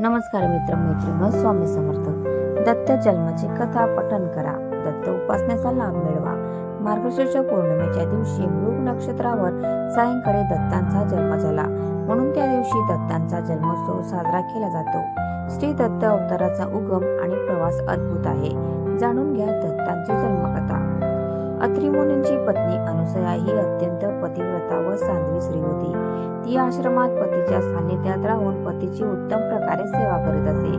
नमस्कार मित्र मैत्रिण स्वामी समर्थ. दत्त जन्माची कथा पठन करा. दत्त उपासनेचा लाभ मिळवा. मार्गशीर्ष पौर्णिमेच्या दिवशी मृग नक्षत्रावर सायंकाळी दत्तांचा जन्म झाला. म्हणून त्या दिवशी दत्तांचा जन्मोत्सव साजरा केला जातो. श्री दत्त अवताराचा उगम आणि प्रवास अद्भुत आहे. जाणून घ्या दत्तांची जन्मकथा. अत्रिमुनींची पत्नी अनुसया ही अत्यंत पतिव्रता व साध्वी स्त्री होती. ती आश्रमात पतीच्या सान्निध्यात राहून पतीची उत्तम प्रकारे सेवा करीत असे.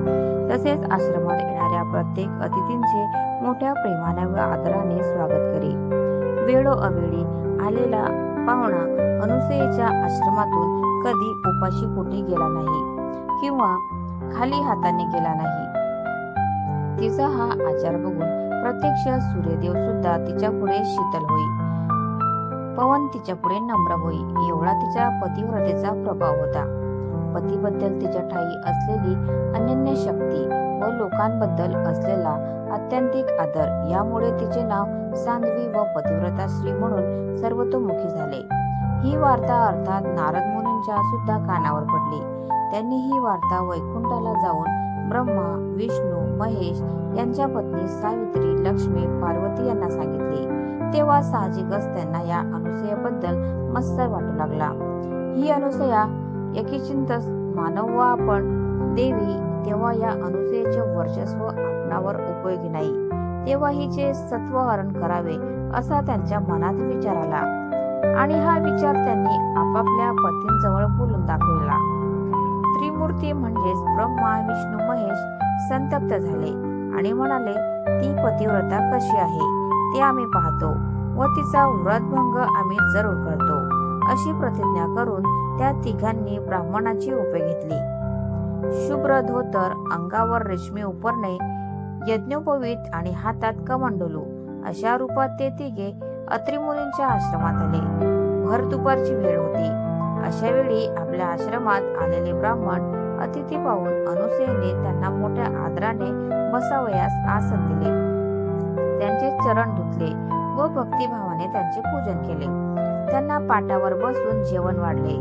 तसेच आश्रमात येणाऱ्या प्रत्येक अतिथींचे मोठ्या प्रेमाने व आदराने स्वागत करी. वेळो अवेळी आलेला पाहुणा अनुसयेच्या आश्रमातून कधी उपाशी पोटी गेला नाही किंवा खाली हाताने गेला नाही. तिचा हा आचार बघून प्रत्यक्ष सूर्यदेव सुद्धा तिच्या पुढे शीतल होई. पवन तिच्या पुढे नम्र होई. एवढा तिच्या पतिव्रतेचा प्रभाव होता. पतीबद्दल तिच्या ठाई असलेली अनन्य शक्ती व लोकांबद्दल असलेला अत्यंतिक आदर यामुळे तिचे नाव सांधवी व पतिव्रता श्री म्हणून सर्वतोमुखी झाले. ही वार्ता अर्थात नारद मुनींच्या सुद्धा कानावर पडली. त्यांनी ही वार्ता वैकुंठाला जाऊन ब्रह्मा विष्णू महेश यांच्या पत्नी सावित्री लक्ष्मी पार्वती यांना सांगितले. तेव्हा साहजिकच त्यांना या अनुसयाबद्दल मत्सर वाटू लागला. ही अनुसया यकिचिंत मानव व आपण. देवी तेव्हा या अनुसयेचे वर्चस्व आपणावर उपयोगी नाही. तेव्हा हिचे सत्वहरण करावे असा त्यांच्या मनात विचार आला. आणि हा विचार त्यांनी आपापल्या पतींजवळ बोलून दाखविला. त्रिमूर्ती म्हणजेच ब्रह्मा विष्णू महेश संतप्त झाले आणि म्हणाले ती पतिव्रता कशी आहे? ते आम्ही पाहतो व तिचा व्रतभंग आम्ही जरूर करतो. अशी प्रतिज्ञा करून त्या तिघांनी ब्राह्मणाची रूपे घेतली. शुभ्र धोतर अंगावर रेशमी उपरणे यज्ञोपवीत आणि हातात कमंडलू अशा रूपात ते तिघे अत्रिमुनींच्या आश्रमात आले. भर दुपारची वेळ होती. अशा वेळी आपल्या आश्रमात आलेले ब्राह्मण अतिथी पाहून अनुसयेने त्यांना मोठ्या आदराने बसावयास आसन दिले. त्यांचे चरण धुतले. व भक्तिभावाने त्यांचे पूजन केले. त्यांना पाटावर बसून जेवण वाढले.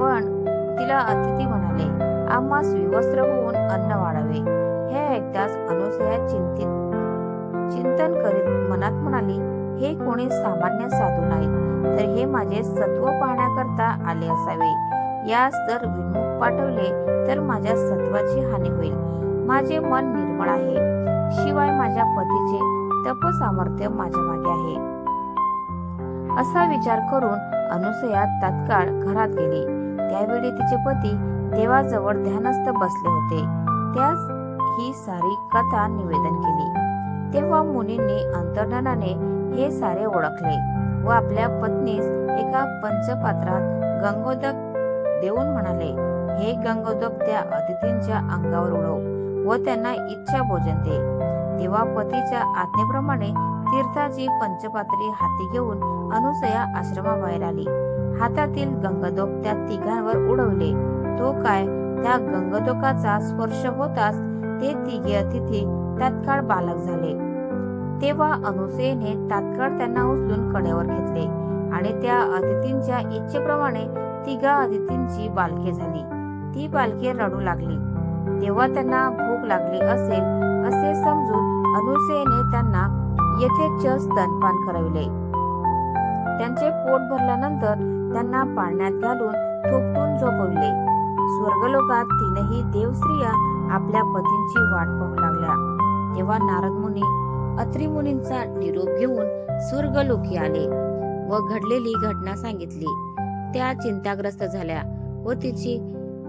पण तिला अतिथी म्हणाले आम्हास विवस्त्र होऊन अन्न वाढावे. हे ऐकताच अनुसया चिंतित चिंतन करीत मनात म्हणाली हे कोणी सामान्य साधू नाहीत. तर हे माझे सत्व पाहण्याकरता आले असावे. यास जर विमुख पाठवले तर माझ्या सत्वाची हानी होईल. माझे मन निर्मळ आहे. शिवाय माझ्या पतीचे तपसामर्थ्य माझ्या मागे आहे. असा विचार करून अनुसया तात्काळ घरात गेली. त्यावेळी तिचे पती देवाजवळ ध्यानस्थ बसले होते. त्यास ही सारी कथा निवेदन केली. तेव्हा मुनींनी अंतर्ज्ञानाने हे सारे ओळखले व आपल्या पत्नीस एका पंचपात्रात गंगोदक देऊन म्हणाले हे गंगोदक त्या अतिथींच्या अंगावर उडव व त्यांना इच्छा भोजन दे. तेव्हा पतीच्या आज्ञेप्रमाणे तीर्थाची पंचपात्री हाती घेऊन अनुसया आश्रमाबाहेर आली. हातातील गंगदोक त्या तिघांवर उडवले. तो काय? त्या गंगदोकाचा स्पर्श होताच ते तिघे अतिथी तात्काळ बालक झाले. तेव्हा अनुसयेने तात्काळ त्यांना उचलून कड्यावर घेतले आणि त्या अतिथींच्या इच्छेप्रमाणे तिघा अदितींची बालके झाली. ती बालके रडू लागली. तेव्हा त्यांना भूक लागली असेल असे समजून अनुसयेने त्यांना येथेच स्तनपान करविले. त्यांचे पोट भरल्यानंतर त्यांना पाळण्यात घालून थोपटून झोपविले. स्वर्गलोकात तीनही देवस्त्रिया आपल्या पतींची वाट पाहू लागल्या. तेव्हा नारद मुनी अत्री मुनींचा निरोप घेऊन स्वर्गलोकी आले व घडलेली घटना सांगितली. त्या चिंताग्रस्त झाल्या व तिची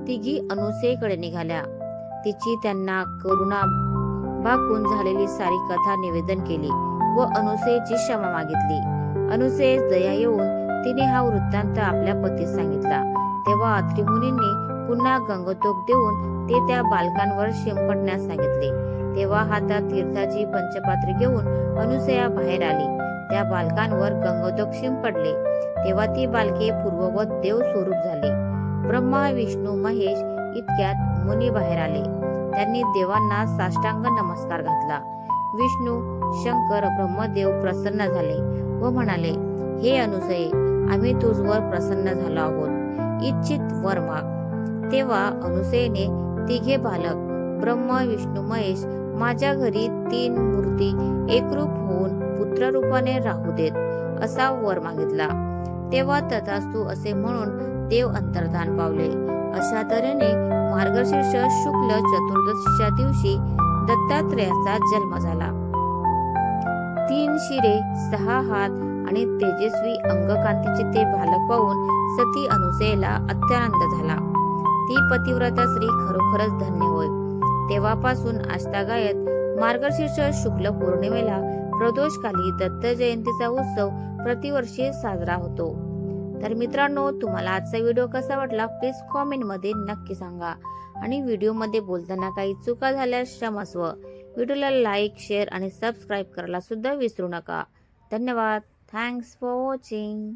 तिघी अनुसेकडे निघाल्या. तिची त्यांना करुणा भाकून झालेली सारी कथा निवेदन केली व अनुसेची क्षमा मागितली. अनुसे दया येऊन तिने हा वृत्तांत आपल्या पतीस सांगितला. तेव्हा अत्रिमुनींनी पुन्हा गंगतोक देऊन ते त्या बालकांवर शिंपडण्यास सांगितले. तेव्हा हातात तीर्थाची पंचपात्री घेऊन अनुसया बाहेर आली. त्या बालकांवर गंगोदक पडले तेव्हा ती बालके पूर्ववत देव स्वरूप झाले. ब्रह्मा विष्णू महेश इतक्यात मुनी बाहेर आले. त्यांनी देवांना साष्टांग नमस्कार घातला. विष्णू शंकर ब्रह्मदेव प्रसन्न झाले व म्हणाले हे अनुसये आम्ही तुझवर प्रसन्न झालो आहोत. इच्छित वर माग तेव्हा अनुसयेने तिघे बालक ब्रह्म विष्णू महेश माझ्या घरी तीन मूर्ती एकरूप होऊन पुत्र रूपाने राहू देत असा वर मागितला. तेव्हा तथास्तु असे म्हणून देव अंतर्धान पावले. अशा तऱ्हेने मार्गशीर्ष शुक्ल चतुर्दशीच्या दिवशी दत्तात्रयाचा जन्म झाला. तीन शिरे सहा हात आणि तेजस्वी अंगकांतीचे ते बालक पाहून सती अनुसेला अत्यानंद झाला. ती पतिव्रता स्त्री खरोखरच धन्य होय. तेव्हापासून आजतागायत मार्गशीर्ष शुक्ल पौर्णिमेला प्रदोषकाली दत्त जयंतीचा उत्सव प्रतिवर्षी साजरा होतो. तर मित्रांनो तुम्हाला आजचा व्हिडिओ कसा वाटला प्लीज कॉमेंटमध्ये नक्की सांगा. आणि व्हिडिओमध्ये बोलताना काही चुका झाल्यास क्षमस्व व्हिडिओला लाईक शेअर आणि सबस्क्राईब करायला सुद्धा विसरू नका. धन्यवाद. Thanks for watching